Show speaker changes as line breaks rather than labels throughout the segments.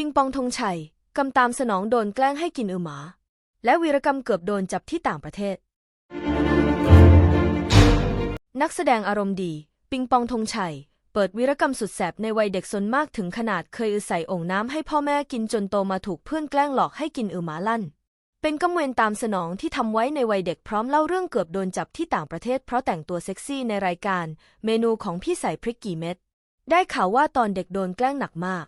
ปิงปองธงชัยกำตามสนองโดนแกล้งให้กินอือหมา และวีรกรรมเกือบโดนจับที่ต่างประเทศ นักแสดงอารมณ์ดี ปิงปองธงชัย เปิดวีรกรรมสุดแสบในวัยเด็กซนมากถึงขนาดเคยอือใส่โอ่งน้ำให้พ่อแม่กินจนโตมาถูกเพื่อนแกล้งหลอกให้กินอือหมาลั่น เป็นกำเวรตามสนองที่ทำไว้ในวัยเด็กพร้อมเล่าเรื่องเกือบโดนจับที่ต่างประเทศ เพราะแต่งตัวเซ็กซี่ในรายการ เมนูของพี่ใส่พริกกี่เม็ดได้ข่าวว่าตอนเด็กโดนแกล้งหนักมาก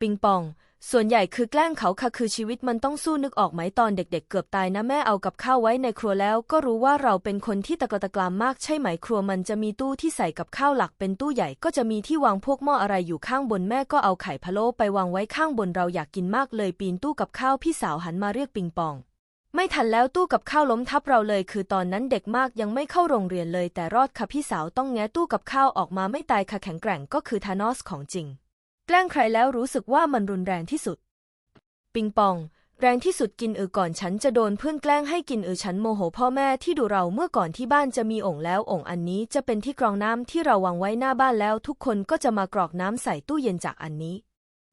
ปิงปอง ส่วนใหญ่คือแกล้งเขาค่ะคือชีวิตมันต้องสู้นึกออกไหมตอนเด็กๆเกือบตายนะแม่เอากับข้าวไว้ในครัวแล้ว ก็รู้ว่าเราเป็นคนที่ตะกระตะกรามมากใช่ไหมครัวมันจะมีตู้ที่ใส่กับข้าวหลักเป็นตู้ใหญ่ก็จะมีที่วางพวกหม้ออะไรอยู่ข้างบนแม่ก็เอาไข่พะโล้ไปวางไว้ข้างบนเราอยากกินมากเลยปีนตู้กับข้าวพี่สาวหันมาเรียกปิงปองไม่ทันแล้วตู้กับข้าวล้มทับเราเลย คือตอนนั้นเด็กมากยังไม่เข้าโรงเรียนเลยแต่รอดค่ะพี่สาวต้องแงะตู้กับข้าวออกมาไม่ตายค่ะแข็งแกร่งก็คือธานอสของจริง กล้งใครแล้วรู้สึกว่ามันรุนแรงที่สุด ปิงปอง แรงที่สุดกินเออก่อนฉันจะโดนเพื่อนแกล้งให้กินอือฉันโมโหพ่อแม่ที่ดูเราเมื่อก่อนที่บ้านจะมีโอ่งแล้วโอ่งอันนี้จะเป็นที่กรองน้ำที่เราวางไว้หน้าบ้านแล้ว ทุกคนก็จะมากรอกน้ำใส่ตู้เย็นจากอันนี้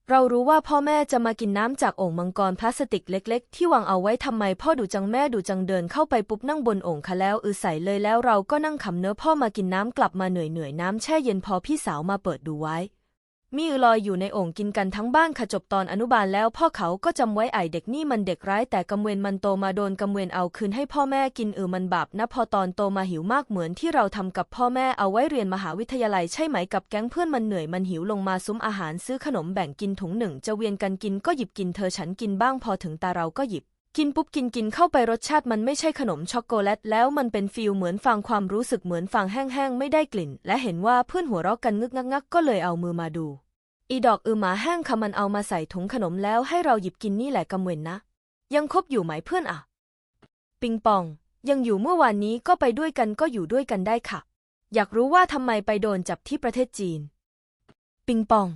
เรารู้ว่าพ่อแม่จะมากินน้ำจากโอ่งมังกรพลาสติกเล็ก ๆ ที่วางเอาไว้ทำไมพ่อดูจังแม่ดูจังเดินเข้าไปปุ๊บนั่งบนโอ่งค่ะแล้วอือใส่เลยแล้วเราก็นั่งขำเนื้อพ่อมากินน้ำกลับมาเหนื่อยเหนื่อยๆน้ำแช่เย็นพอพี่สาวมาเปิดดูไว้ มีอือลอยอยู่ในโอ่งกินกันทั้งบ้านค่ะจบตอนอนุบาลแล้วพ่อเขาก็จำไว้ไอเด็กนี่มันเด็กร้ายแต่กำเวนมันโตมาโดนกำเวนเอาคืนให้พ่อแม่กินอือมันบาปนะพอตอนโตมาหิวมากเหมือนที่เราทำกับพ่อแม่เอาไว้เรียนมหาวิทยาลัยใช่ไหมกับแก๊งเพื่อนมันเหนื่อยมันหิวลงมาซุ้มอาหารซื้อขนมแบ่งกินถุงหนึ่งจะเวียนกันกินก็หยิบกินเธอฉันกินบ้างพอถึงตาเราก็หยิบ กินปุ๊บกินกินเข้าไปรสชาติมันไม่ใช่ขนมช็อกโกแลตแล้วมันเป็นฟิลเหมือนฟังความรู้สึกเหมือนฟังแห้งๆ ไม่ได้กลิ่น และเห็นว่าเพื่อนหัวเราะกันงึกงักก็เลยเอามือมาดู อีดอกอือหมาแห้งค่ะมันเอามาใส่ถุงขนมแล้วให้เราหยิบกินนี่แหละกำเวนนะ ยังคบอยู่ไหมเพื่อนอะปิงปอง ยังอยู่เมื่อวานนี้ก็ไปด้วยกันก็อยู่ด้วยกันได้ค่ะ อยากรู้ว่าทำไมไปโดนจับที่ประเทศจีน ปิงปอง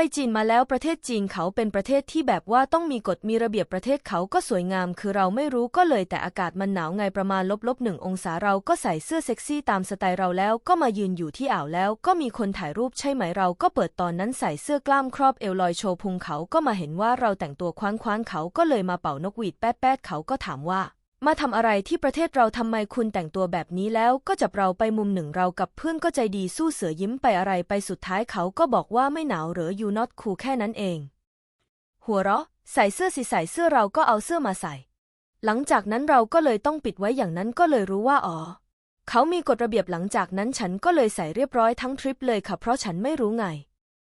ไปจีนมาแล้วประเทศจีนเขาเป็นประเทศที่แบบว่าต้องมีกฎมีระเบียบประเทศเขาก็สวยงาม คือเราไม่รู้ก็เลยแต่อากาศมันหนาวไงประมาณลบลบหนึ่งองศาเราก็ใส่เสื้อเซ็กซี่ตามสไตล์เราแล้วก็มายืนอยู่ที่อ่าวแล้ว ก็มีคนถ่ายรูปใช่ไหมเราก็เปิดตอนนั้นใส่เสื้อกล้ามครอบเอวลอยโชว์พุงเขาก็มาเห็นว่าเราแต่งตัวคว้านคว้านๆเขาก็เลยมาเป่านกหวีดแป๊ดแป๊ดเขาก็ถามว่า มาทำอะไรที่ประเทศเราทำไมคุณแต่งตัวแบบนี้แล้วก็จับเราไปมุมหนึ่งเรากับเพื่อนก็ใจดีสู้เสือยิ้มไปอะไรไปสุดท้ายเขาก็บอกว่าไม่หนาวหรือ you not cool แค่นั้นเอง หัวเราะ ใส่เสื้อสิใส่เสื้อเราก็เอาเสื้อมาใส่ หลังจากนั้นเราก็เลยต้องปิดไว้อย่างนั้นก็เลยรู้ว่าอ๋อ เขามีกฎระเบียบหลังจากนั้นฉันก็เลยใส่เรียบร้อยทั้งทริปเลยค่ะเพราะฉันไม่รู้ไง